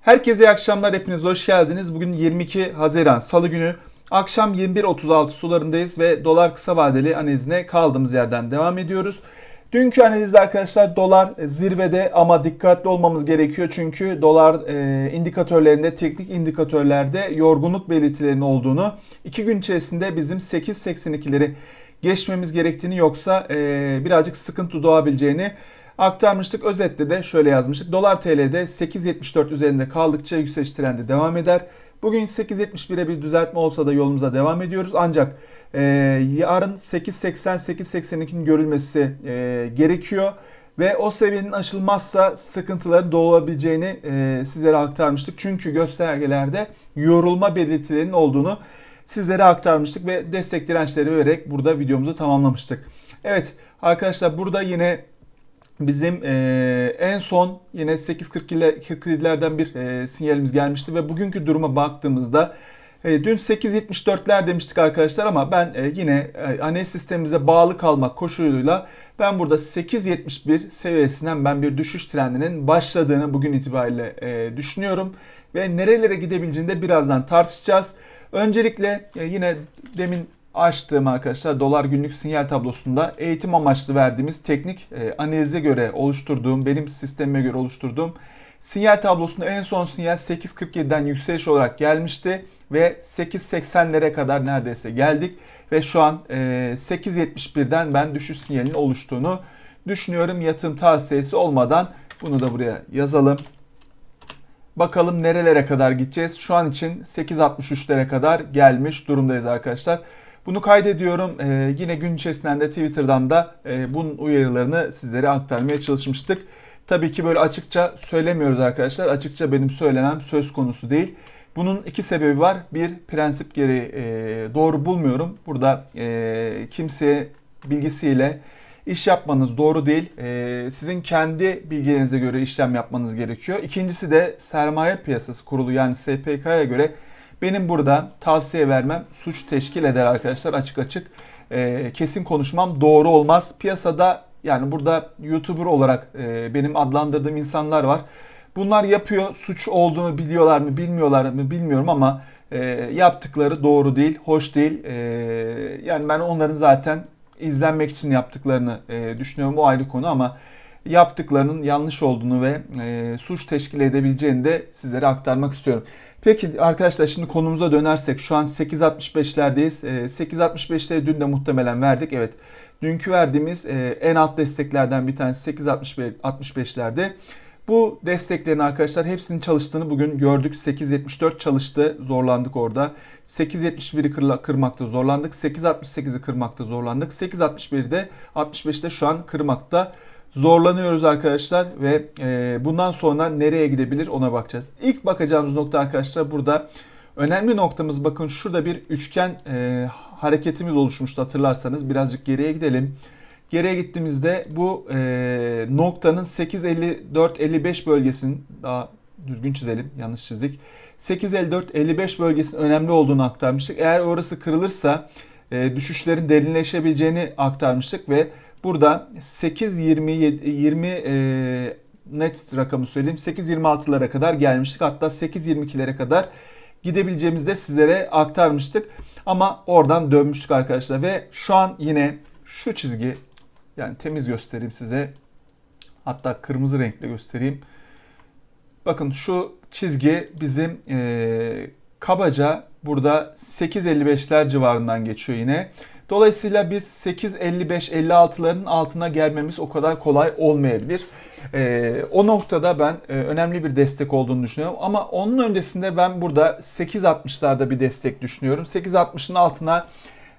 Herkese iyi akşamlar. Hepiniz hoş geldiniz. Bugün 22 Haziran Salı günü. Akşam 21.36 sularındayız ve dolar kısa vadeli analizine kaldığımız yerden devam ediyoruz. Dünkü analizde arkadaşlar dolar zirvede ama dikkatli olmamız gerekiyor. Çünkü dolar e, indikatörlerinde, teknik indikatörlerde yorgunluk belirtilerinin olduğunu, iki gün içerisinde bizim 8.82'leri geçmemiz gerektiğini yoksa e, birazcık sıkıntı doğabileceğini aktarmıştık. Özetle de şöyle yazmıştık. Dolar TL'de 8.74 üzerinde kaldıkça yükseliş trendi devam eder. Bugün 8.71'e bir düzeltme olsa da yolumuza devam ediyoruz. Ancak e, yarın 8.80-8.82'nin görülmesi e, gerekiyor. Ve o seviyenin aşılmazsa sıkıntıların doğabileceğini e, sizlere aktarmıştık. Çünkü göstergelerde yorulma belirtilerinin olduğunu sizlere aktarmıştık ve destek dirençleri vererek burada videomuzu tamamlamıştık. Evet arkadaşlar burada yine bizim e, en son yine 8.47'lerden bir e, sinyalimiz gelmişti ve bugünkü duruma baktığımızda e, dün 8.74'ler demiştik arkadaşlar ama ben e, yine e, analiz sistemimize bağlı kalmak koşuluyla ben burada 8.71 seviyesinden ben bir düşüş trendinin başladığını bugün itibariyle e, düşünüyorum ve nerelere gidebileceğini de birazdan tartışacağız. Öncelikle e, yine demin açtığım arkadaşlar dolar günlük sinyal tablosunda eğitim amaçlı verdiğimiz teknik e, analize göre oluşturduğum, benim sistemime göre oluşturduğum sinyal tablosunda en son sinyal 8.47'den yükseliş olarak gelmişti ve 8.80'lere kadar neredeyse geldik ve şu an e, 8.71'den ben düşüş sinyalinin oluştuğunu düşünüyorum. Yatırım tavsiyesi olmadan bunu da buraya yazalım. Bakalım nerelere kadar gideceğiz. Şu an için 8.63'lere kadar gelmiş durumdayız arkadaşlar. Bunu kaydediyorum. Ee, yine gün içerisinde de Twitter'dan da e, bunun uyarılarını sizlere aktarmaya çalışmıştık. Tabii ki böyle açıkça söylemiyoruz arkadaşlar. Açıkça benim söylemem söz konusu değil. Bunun iki sebebi var. Bir, prensip gereği e, doğru bulmuyorum. Burada e, kimseye bilgisiyle iş yapmanız doğru değil. E, sizin kendi bilgilerinize göre işlem yapmanız gerekiyor. İkincisi de sermaye piyasası kurulu yani SPK'ya göre benim burada tavsiye vermem suç teşkil eder arkadaşlar açık açık. E, kesin konuşmam doğru olmaz. Piyasada yani burada YouTuber olarak e, benim adlandırdığım insanlar var. Bunlar yapıyor suç olduğunu biliyorlar mı bilmiyorlar mı bilmiyorum ama e, yaptıkları doğru değil, hoş değil. E, yani ben onların zaten izlenmek için yaptıklarını e, düşünüyorum o ayrı konu ama yaptıklarının yanlış olduğunu ve e, suç teşkil edebileceğini de sizlere aktarmak istiyorum. Peki arkadaşlar şimdi konumuza dönersek şu an 8.65'lerdeyiz. E, 8.65'leri dün de muhtemelen verdik. Evet dünkü verdiğimiz e, en alt desteklerden bir tanesi 8.65'lerde. Bu desteklerin arkadaşlar hepsinin çalıştığını bugün gördük. 8.74 çalıştı. Zorlandık orada. 8.71'i kırmakta zorlandık. 8.68'i kırmakta zorlandık. 8.61'i de 65'te şu an kırmakta zorlanıyoruz arkadaşlar ve e, bundan sonra nereye gidebilir ona bakacağız. İlk bakacağımız nokta arkadaşlar burada önemli noktamız bakın şurada bir üçgen e, hareketimiz oluşmuştu hatırlarsanız birazcık geriye gidelim. Geriye gittiğimizde bu e, noktanın 8.54-55 bölgesinin daha düzgün çizelim yanlış çizdik. 8.54-55 bölgesinin önemli olduğunu aktarmıştık. Eğer orası kırılırsa düşüşlerin derinleşebileceğini aktarmıştık ve burada 8.20 20 e, net rakamı söyleyeyim 8.26'lara kadar gelmiştik. Hatta 8.22'lere kadar gidebileceğimizi de sizlere aktarmıştık. Ama oradan dönmüştük arkadaşlar ve şu an yine şu çizgi yani temiz göstereyim size. Hatta kırmızı renkle göstereyim. Bakın şu çizgi bizim e, kabaca burada 8.55'ler civarından geçiyor yine. Dolayısıyla biz 8.55-56'ların altına gelmemiz o kadar kolay olmayabilir. E, o noktada ben e, önemli bir destek olduğunu düşünüyorum. Ama onun öncesinde ben burada 8.60'larda bir destek düşünüyorum. 8.60'ın altına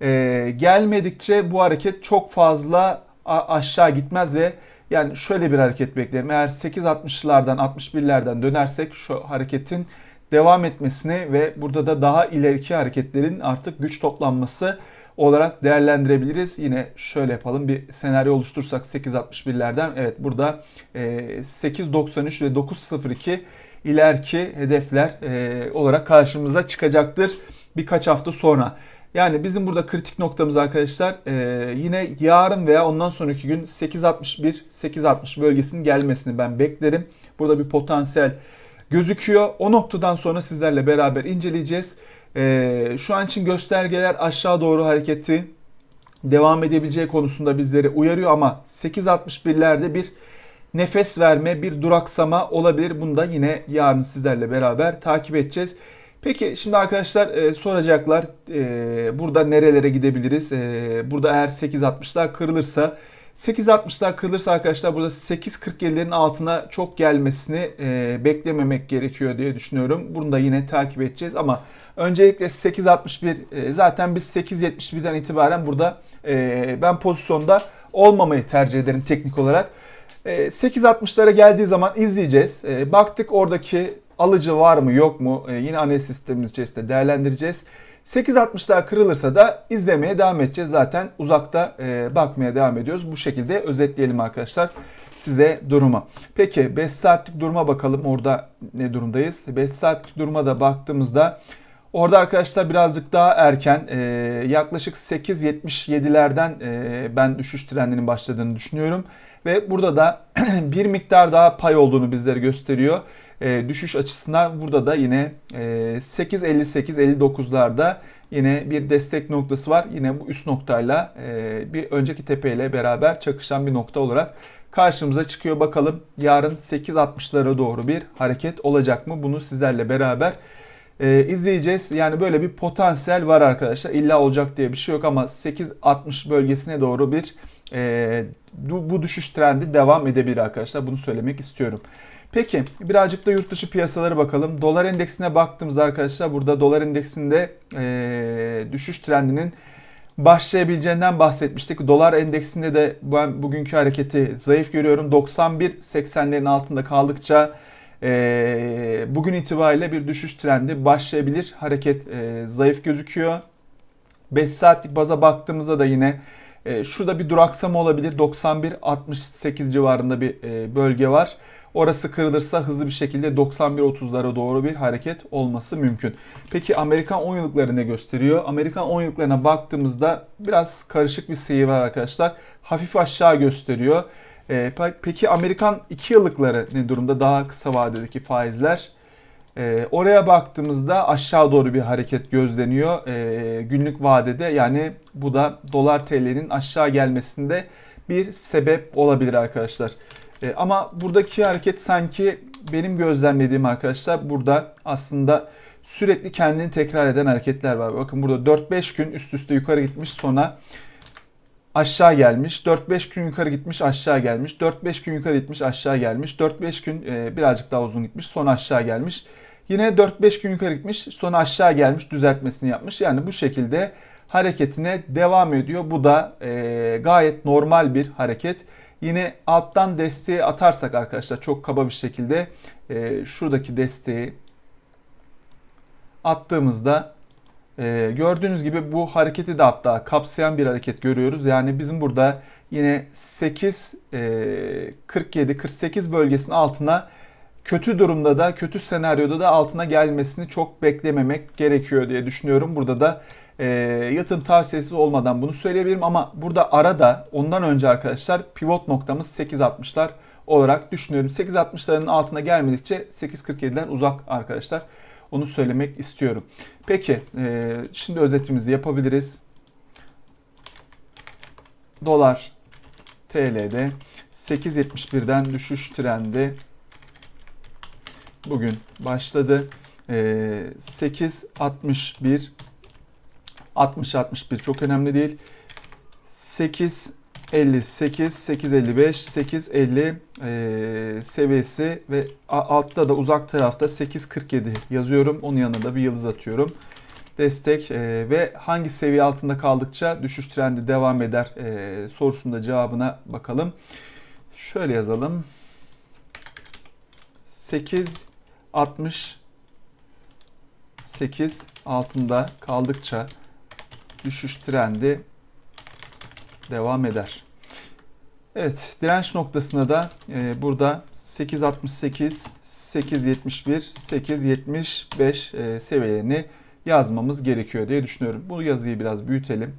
e, gelmedikçe bu hareket çok fazla aşağı gitmez ve yani şöyle bir hareket beklerim. Eğer 8.60'lardan 61'lerden dönersek şu hareketin devam etmesini ve burada da daha ileriki hareketlerin artık güç toplanması olarak değerlendirebiliriz. Yine şöyle yapalım bir senaryo oluştursak 8.61'lerden evet burada 8.93 ve 9.02 ileriki hedefler olarak karşımıza çıkacaktır birkaç hafta sonra. Yani bizim burada kritik noktamız arkadaşlar e, yine yarın veya ondan sonraki gün 8.61 8.60 bölgesinin gelmesini ben beklerim. Burada bir potansiyel gözüküyor. O noktadan sonra sizlerle beraber inceleyeceğiz. Ee, şu an için göstergeler aşağı doğru hareketi devam edebileceği konusunda bizleri uyarıyor ama 8.61'lerde bir nefes verme, bir duraksama olabilir. Bunu da yine yarın sizlerle beraber takip edeceğiz. Peki şimdi arkadaşlar e, soracaklar e, burada nerelere gidebiliriz? E, burada eğer 8.60'lar kırılırsa 8.60'lar kırılırsa arkadaşlar burada 8.47'lerin altına çok gelmesini e, beklememek gerekiyor diye düşünüyorum. Bunu da yine takip edeceğiz ama öncelikle 8.61 e, zaten biz 8.71'den itibaren burada e, ben pozisyonda olmamayı tercih ederim teknik olarak. E, 8.60'lara geldiği zaman izleyeceğiz. E, baktık oradaki alıcı var mı yok mu e, yine analiz sistemimiz içerisinde değerlendireceğiz. 8.60'lar kırılırsa da izlemeye devam edeceğiz. Zaten uzakta e, bakmaya devam ediyoruz. Bu şekilde özetleyelim arkadaşlar size durumu. Peki 5 saatlik duruma bakalım. Orada ne durumdayız? 5 saatlik duruma da baktığımızda orada arkadaşlar birazcık daha erken e, yaklaşık 8.77'lerden e, ben düşüş trendinin başladığını düşünüyorum. Ve burada da bir miktar daha pay olduğunu bizlere gösteriyor e, düşüş açısından burada da yine e, 8.58-59'larda yine bir destek noktası var. Yine bu üst noktayla e, bir önceki tepeyle beraber çakışan bir nokta olarak karşımıza çıkıyor. Bakalım yarın 8.60'lara doğru bir hareket olacak mı? Bunu sizlerle beraber e, izleyeceğiz. Yani böyle bir potansiyel var arkadaşlar. İlla olacak diye bir şey yok ama 8.60 bölgesine doğru bir e, bu, düşüş trendi devam edebilir arkadaşlar. Bunu söylemek istiyorum. Peki birazcık da yurt dışı piyasalara bakalım. Dolar endeksine baktığımızda arkadaşlar burada dolar endeksinde e, düşüş trendinin başlayabileceğinden bahsetmiştik. Dolar endeksinde de ben bugünkü hareketi zayıf görüyorum. 91.80'lerin altında kaldıkça e, bugün itibariyle bir düşüş trendi başlayabilir. Hareket e, zayıf gözüküyor. 5 saatlik baza baktığımızda da yine e, şurada bir duraksama olabilir. 91-68 civarında bir e, bölge var. Orası kırılırsa hızlı bir şekilde 91-30'lara doğru bir hareket olması mümkün. Peki Amerikan 10 yıllıkları ne gösteriyor? Amerikan 10 yıllıklarına baktığımızda biraz karışık bir seyir var arkadaşlar. Hafif aşağı gösteriyor. E, peki Amerikan 2 yıllıkları ne durumda? Daha kısa vadedeki faizler. E, oraya baktığımızda aşağı doğru bir hareket gözleniyor e, günlük vadede. Yani bu da dolar TL'nin aşağı gelmesinde bir sebep olabilir arkadaşlar. E, ama buradaki hareket sanki benim gözlemlediğim arkadaşlar burada aslında sürekli kendini tekrar eden hareketler var. Bakın burada 4-5 gün üst üste yukarı gitmiş sonra aşağı gelmiş. 4-5 gün yukarı gitmiş aşağı gelmiş. 4-5 gün yukarı gitmiş aşağı gelmiş. 4-5 gün e, birazcık daha uzun gitmiş sonra aşağı gelmiş. Yine 4-5 gün yukarı gitmiş sonra aşağı gelmiş düzeltmesini yapmış. Yani bu şekilde hareketine devam ediyor. Bu da e, gayet normal bir hareket. Yine alttan desteği atarsak arkadaşlar çok kaba bir şekilde e, şuradaki desteği attığımızda e, gördüğünüz gibi bu hareketi de hatta kapsayan bir hareket görüyoruz. Yani bizim burada yine 8 e, 47 48 bölgesinin altına kötü durumda da kötü senaryoda da altına gelmesini çok beklememek gerekiyor diye düşünüyorum. Burada da e, yatırım tavsiyesi olmadan bunu söyleyebilirim ama burada arada ondan önce arkadaşlar pivot noktamız 8.60'lar olarak düşünüyorum. 8.60'ların altına gelmedikçe 8.47'den uzak arkadaşlar. Onu söylemek istiyorum. Peki e, şimdi özetimizi yapabiliriz. Dolar TL'de 8.71'den düşüş trendi bugün başladı. E, 8.61 60-61 çok önemli değil. 8 58, 855, 850 e, seviyesi ve altta da uzak tarafta 847 yazıyorum. Onun yanına da bir yıldız atıyorum. Destek e, ve hangi seviye altında kaldıkça düşüş trendi devam eder e, sorusunda cevabına bakalım. Şöyle yazalım. 8 60 8 altında kaldıkça düşüş trendi devam eder. Evet direnç noktasına da e, burada 8.68, 8.71, 8.75 e, seviyelerini yazmamız gerekiyor diye düşünüyorum. Bu yazıyı biraz büyütelim.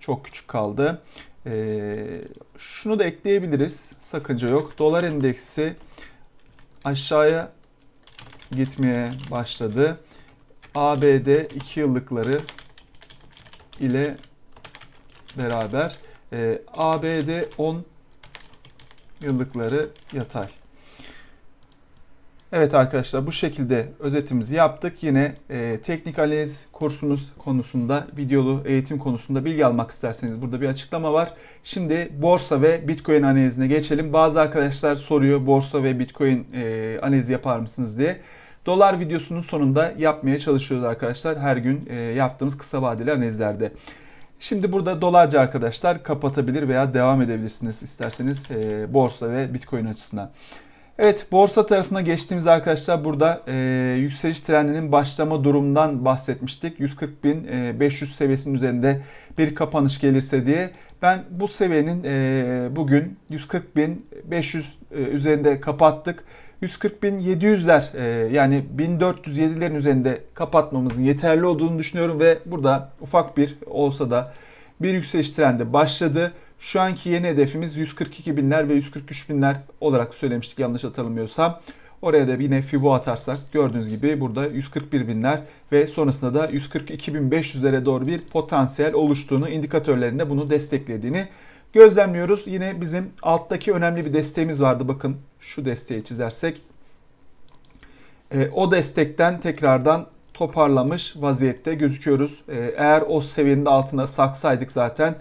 Çok küçük kaldı. E, şunu da ekleyebiliriz. Sakınca yok. Dolar endeksi aşağıya gitmeye başladı. ABD 2 yıllıkları ile beraber e, ABD 10 yıllıkları yatay. Evet arkadaşlar bu şekilde özetimizi yaptık. Yine e, teknik analiz kursumuz konusunda, videolu eğitim konusunda bilgi almak isterseniz burada bir açıklama var. Şimdi borsa ve bitcoin analizine geçelim. Bazı arkadaşlar soruyor borsa ve bitcoin e, analizi yapar mısınız diye. Dolar videosunun sonunda yapmaya çalışıyoruz arkadaşlar. Her gün e, yaptığımız kısa vadeli analizlerde. Şimdi burada dolarca arkadaşlar kapatabilir veya devam edebilirsiniz isterseniz e, borsa ve bitcoin açısından. Evet borsa tarafına geçtiğimiz arkadaşlar burada e, yükseliş trendinin başlama durumundan bahsetmiştik. 140.500 seviyesinin üzerinde bir kapanış gelirse diye. Ben bu seviyenin e, bugün 140.500 e, üzerinde kapattık. 140.700'ler e, yani 1407'lerin üzerinde kapatmamızın yeterli olduğunu düşünüyorum ve burada ufak bir olsa da bir yükseliş trendi başladı. Şu anki yeni hedefimiz 142 binler ve 143 binler olarak söylemiştik yanlış hatırlamıyorsam. Oraya da yine Fibo atarsak gördüğünüz gibi burada 141 binler ve sonrasında da 142.500'lere doğru bir potansiyel oluştuğunu, indikatörlerinde bunu desteklediğini gözlemliyoruz. Yine bizim alttaki önemli bir desteğimiz vardı. Bakın şu desteği çizersek. E, o destekten tekrardan toparlamış vaziyette gözüküyoruz. E, eğer o seviyenin de altında saksaydık zaten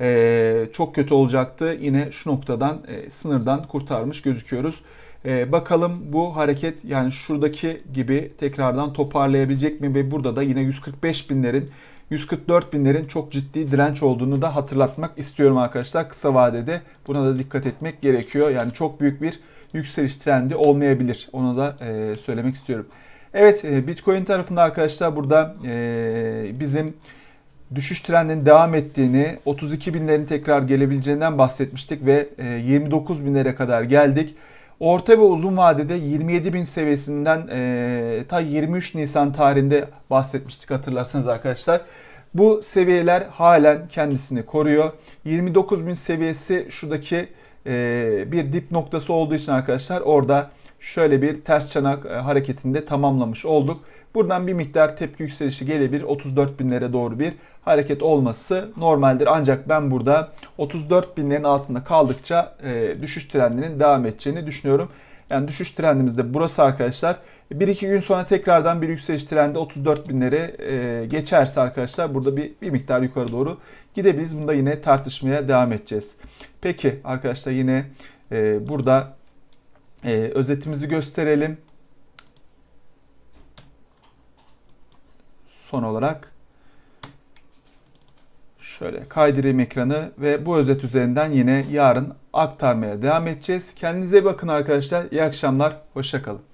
e, çok kötü olacaktı. Yine şu noktadan e, sınırdan kurtarmış gözüküyoruz. E, bakalım bu hareket yani şuradaki gibi tekrardan toparlayabilecek mi ve burada da yine 145 binlerin 144 binlerin çok ciddi direnç olduğunu da hatırlatmak istiyorum arkadaşlar. Kısa vadede buna da dikkat etmek gerekiyor. Yani çok büyük bir yükseliş trendi olmayabilir. Onu da e, söylemek istiyorum. Evet e, Bitcoin tarafında arkadaşlar burada e, bizim düşüş trendinin devam ettiğini, 32 binlerin tekrar gelebileceğinden bahsetmiştik ve 29 e, binlere kadar geldik. Orta ve uzun vadede 27 bin seviyesinden e, ta 23 Nisan tarihinde bahsetmiştik hatırlarsanız arkadaşlar. Bu seviyeler halen kendisini koruyor. 29 bin seviyesi şuradaki e, bir dip noktası olduğu için arkadaşlar orada şöyle bir ters çanak e, hareketinde tamamlamış olduk. Buradan bir miktar tepki yükselişi gelebilir. 34 binlere doğru bir hareket olması normaldir. Ancak ben burada 34 binlerin altında kaldıkça e, düşüş trendinin devam edeceğini düşünüyorum. Yani düşüş trendimiz de burası arkadaşlar. 1-2 gün sonra tekrardan bir yükseliş trendi 34 binleri e, geçerse arkadaşlar burada bir, bir miktar yukarı doğru gidebiliriz. Bunda yine tartışmaya devam edeceğiz. Peki arkadaşlar yine e, burada e, özetimizi gösterelim. Son olarak şöyle kaydırayım ekranı ve bu özet üzerinden yine yarın aktarmaya devam edeceğiz. Kendinize bakın arkadaşlar. İyi akşamlar. Hoşçakalın.